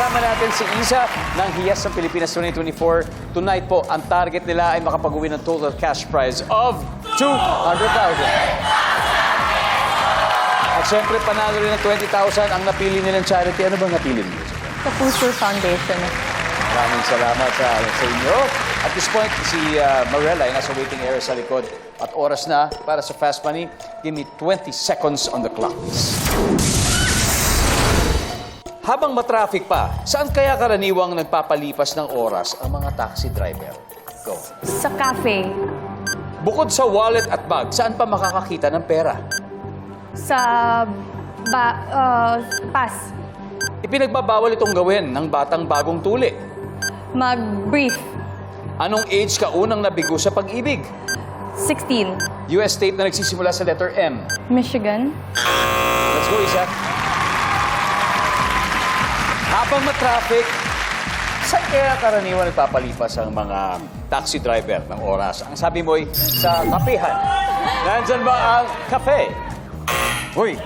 kasama natin si Isa ng Hiyas ng Pilipinas 2024. Tonight po, ang target nila ay makapag-uwi ng total cash prize of 200,000. At syempre, panalo rin ng 20,000 ang napili nilang charity. Ano bang napili niyo? Sa Puso Foundation. Maraming salamat sa, sa inyo. At this point, si uh, Marella ay nasa waiting area sa likod. At oras na para sa Fast Money. Give me 20 seconds on the clock. Habang matraffic pa, saan kaya karaniwang nagpapalipas ng oras ang mga taxi driver? Go. Sa cafe. Bukod sa wallet at bag, saan pa makakakita ng pera? Sa ba, uh, pass. Ipinagbabawal itong gawin ng batang bagong tuli. Mag-brief. Anong age ka unang nabigo sa pag-ibig? 16. US state na nagsisimula sa letter M. Michigan. Let's go, Isa. Habang matraffic, saan kaya karaniwan nagpapalipas ang mga taxi driver ng oras? Ang sabi mo'y sa kapehan. Nandyan ba ang kafe? Uy,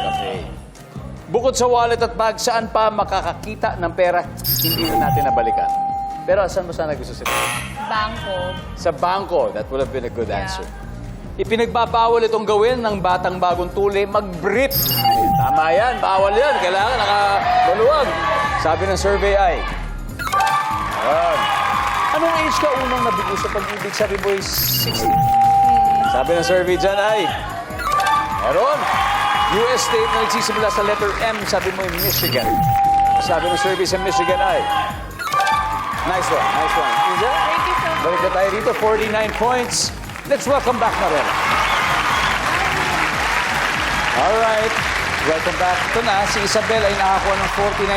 kafe. Bukod sa wallet at bag, saan pa makakakita ng pera? Hindi na natin nabalikan. Pero saan mo sana gusto sila? Bangko. Sa bangko, that would have been a good answer. Ipinagbabawal itong gawin ng batang bagong tuli, mag-brief. Tama yan, bawal yan. Kailangan nakabaluwag. Sabi ng survey ay, Ayan. Anong age ka unang nabigo sa pag-ibig? Sabi mo ay 60. Sabi ng survey dyan ay, meron. US state na nagsisimula sa letter M, sabi mo ay Michigan. Sabi ng survey sa Michigan ay, nice one, nice one. Isa? Thank you so much. Balik na tayo dito, 49 points. Let's welcome back Marela. Alright, welcome back. Ito na, si Isabel ay nakakuha ng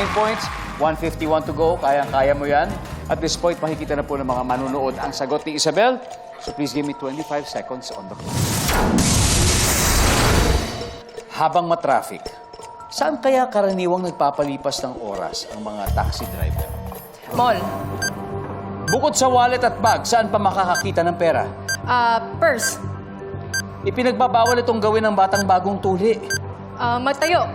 49 points. 151 to go, kayang-kaya mo yan. At this point, makikita na po ng mga manunood ang sagot ni Isabel. So please give me 25 seconds on the clock. Habang matraffic, saan kaya karaniwang nagpapalipas ng oras ang mga taxi driver? Mall. Bukod sa wallet at bag, saan pa makakakita ng pera? Uh, purse. Ipinagbabawal itong gawin ng batang bagong tuli. Uh, magtayo.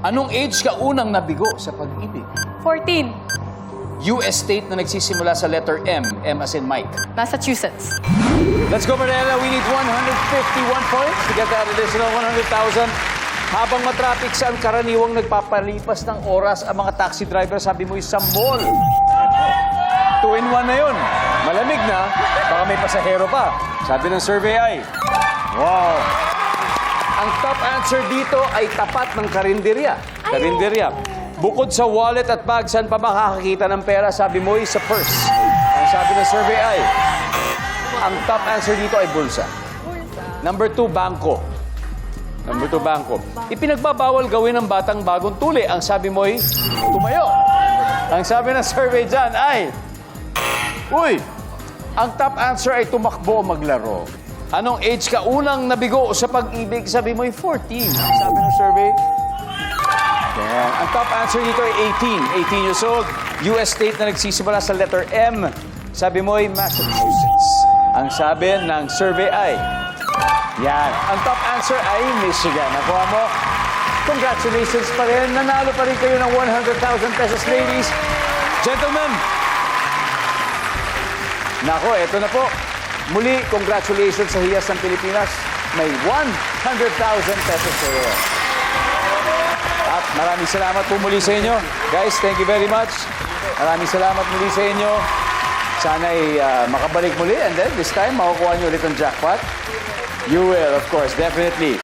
Anong age ka unang nabigo sa pag-ibig? 14. US state na nagsisimula sa letter M, M as in Mike. Massachusetts. Let's go, Manila. We need 151 points to get that additional 100,000. Habang matraffic, saan karaniwang nagpapalipas ng oras ang mga taxi driver? Sabi mo, sa mall. Two in one na yun. Malamig na, baka may pasahero pa. Sabi ng survey ay, wow. Ang top answer dito ay tapat ng karinderya. Karinderya. Bukod sa wallet at bag, saan pa makakakita ng pera? Sabi mo, sa purse. Ang sabi ng survey ay, ang top answer dito ay bulsa. Number two, bangko. Number two, bangko. Ipinagbabawal gawin ng batang bagong tuli. Ang sabi mo ay, tumayo. Ang sabi ng survey dyan ay, Uy, ang top answer ay tumakbo maglaro. Anong age ka unang nabigo sa pag-ibig? Sabi mo ay 14. Ang sabi ng survey, Yan. Ang top answer dito ay 18. 18 years old. US state na nagsisimula sa letter M. Sabi mo ay Massachusetts. Ang sabi ng survey ay, yan. Ang top answer ay Michigan. Nakuha mo? Congratulations pa rin. Nanalo pa rin kayo ng 100,000 pesos, ladies. Gentlemen, Nako, eto na po. Muli, congratulations sa Hiyas ng Pilipinas. May 100,000 pesos sa iyo. At maraming salamat po muli sa inyo. Guys, thank you very much. Maraming salamat muli sa inyo. Sana ay ah, makabalik muli and then this time makukuha niyo ulit ang jackpot. You will, of course, definitely.